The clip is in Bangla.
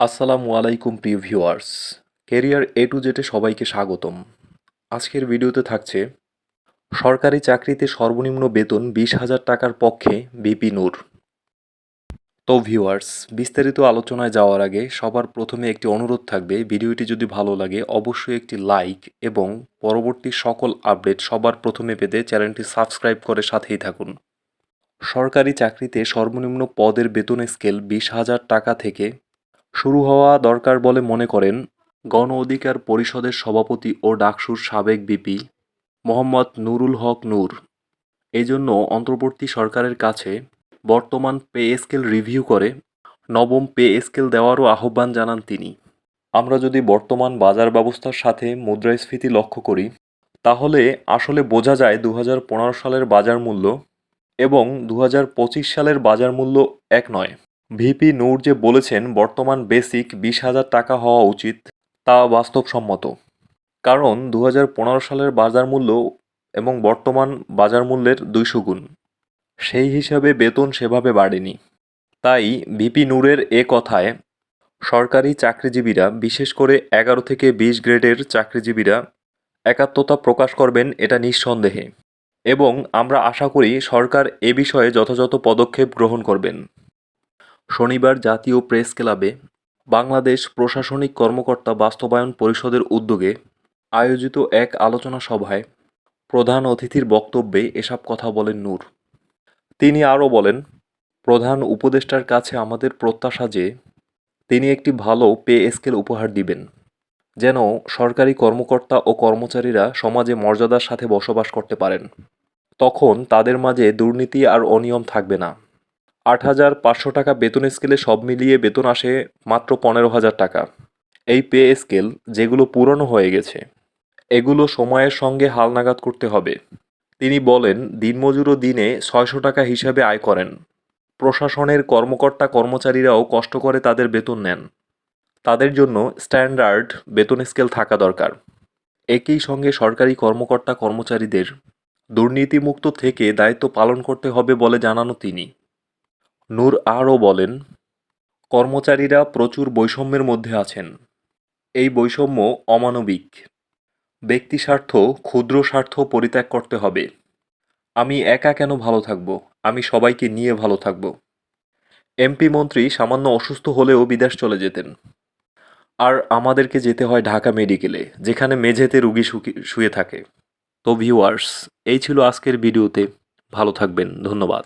আসসালামু আলাইকুম প্রিয় ভিউয়ার্স। কেরিয়ার এ টু জেটে সবাইকে স্বাগতম। আজকের ভিডিওতে থাকছে, সরকারি চাকরিতে সর্বনিম্ন বেতন বিশ হাজার টাকার পক্ষে বিপি নূর। তো ভিউয়ার্স, বিস্তারিত আলোচনায় যাওয়ার আগে সবার প্রথমে একটি অনুরোধ থাকবে, ভিডিওটি যদি ভালো লাগে অবশ্যই একটি লাইক এবং পরবর্তী সকল আপডেট সবার প্রথমে পেতে চ্যানেলটি সাবস্ক্রাইব করে সাথেই থাকুন। সরকারি চাকরিতে সর্বনিম্ন পদের বেতনের স্কেল বিশ হাজার টাকা থেকে শুরু হওয়া দরকার বলে মনে করেন গণ অধিকার পরিষদের সভাপতি ও ডাকসুর সাবেক বিপি মোহাম্মদ নুরুল হক নূর। এই জন্য অন্তর্বর্তী সরকারের কাছে বর্তমান পে স্কেল রিভিউ করে নবম পে স্কেল দেওয়ারও আহ্বান জানান তিনি। আমরা যদি বর্তমান বাজার ব্যবস্থার সাথে মুদ্রাস্ফীতি লক্ষ্য করি, তাহলে আসলে বোঝা যায় দু হাজার পনেরো সালের বাজার মূল্য এবং দু হাজার পঁচিশ সালের বাজার মূল্য এক নয়। ভিপি নূর যে বলেছেন, বর্তমান বেসিক বিশ হাজার টাকা হওয়া উচিত, তা বাস্তবসম্মত। কারণ দু হাজার পনেরো সালের বাজার মূল্য এবং বর্তমান বাজার মূল্যের দুইশো গুণ। সেই হিসাবে বেতন সেভাবে বাড়েনি। তাই ভিপি নূরের এ কথায়, সরকারি চাকরিজীবীরা, বিশেষ করে এগারো থেকে বিশ গ্রেডের চাকরিজীবীরা, একাত্মতা প্রকাশ করবেন এটা নিঃসন্দেহে। এবং আমরা আশা করি সরকার এ বিষয়ে যথাযথ পদক্ষেপ গ্রহণ করবেন। শনিবার জাতীয় প্রেস ক্লাবে বাংলাদেশ প্রশাসনিক কর্মকর্তা বাস্তবায়ন পরিষদের উদ্যোগে আয়োজিত এক আলোচনা সভায় প্রধান অতিথির বক্তব্যে এসব কথা বলেন নূর। তিনি আরও বলেন, প্রধান উপদেষ্টার কাছে আমাদের প্রত্যাশা যে তিনি একটি ভালো পে স্কেল উপহার দিবেন, যেন সরকারি কর্মকর্তা ও কর্মচারীরা সমাজে মর্যাদার সাথে বসবাস করতে পারেন। তখন তাদের মাঝে দুর্নীতি আর অনিয়ম থাকবে না। আট হাজার পাঁচশো টাকা বেতন স্কেলে সব মিলিয়ে বেতন আসে মাত্র পনেরো হাজার টাকা। এই পে স্কেল যেগুলো পুরনো হয়ে গেছে, এগুলো সময়ের সঙ্গে হালনাগাদ করতে হবে। তিনি বলেন, দিনমজুরও দিনে ছয়শো টাকা হিসাবে আয় করেন। প্রশাসনের কর্মকর্তা কর্মচারীরাও কষ্ট করে তাদের বেতন নেন। তাদের জন্য স্ট্যান্ডার্ড বেতন স্কেল থাকা দরকার। একই সঙ্গে সরকারি কর্মকর্তা কর্মচারীদের দুর্নীতিমুক্ত থেকে দায়িত্ব পালন করতে হবে বলে জানানো তিনি। নূর আরও বলেন, কর্মচারীরা প্রচুর বৈষম্যের মধ্যে আছেন। এই বৈষম্য অমানবিক। ব্যক্তি স্বার্থ, ক্ষুদ্র স্বার্থ পরিত্যাগ করতে হবে। আমি একা কেন ভালো থাকব? আমি সবাইকে নিয়ে ভালো থাকব। এমপি মন্ত্রী সামান্য অসুস্থ হলেও বিদেশ চলে যেতেন। আর আমাদেরকে যেতে হয় ঢাকা মেডিকেলে, যেখানে মেঝেতে রুগী শুয়ে থাকে। তো ভিউয়ার্স, এই ছিল আজকের ভিডিওতে। ভালো থাকবেন। ধন্যবাদ।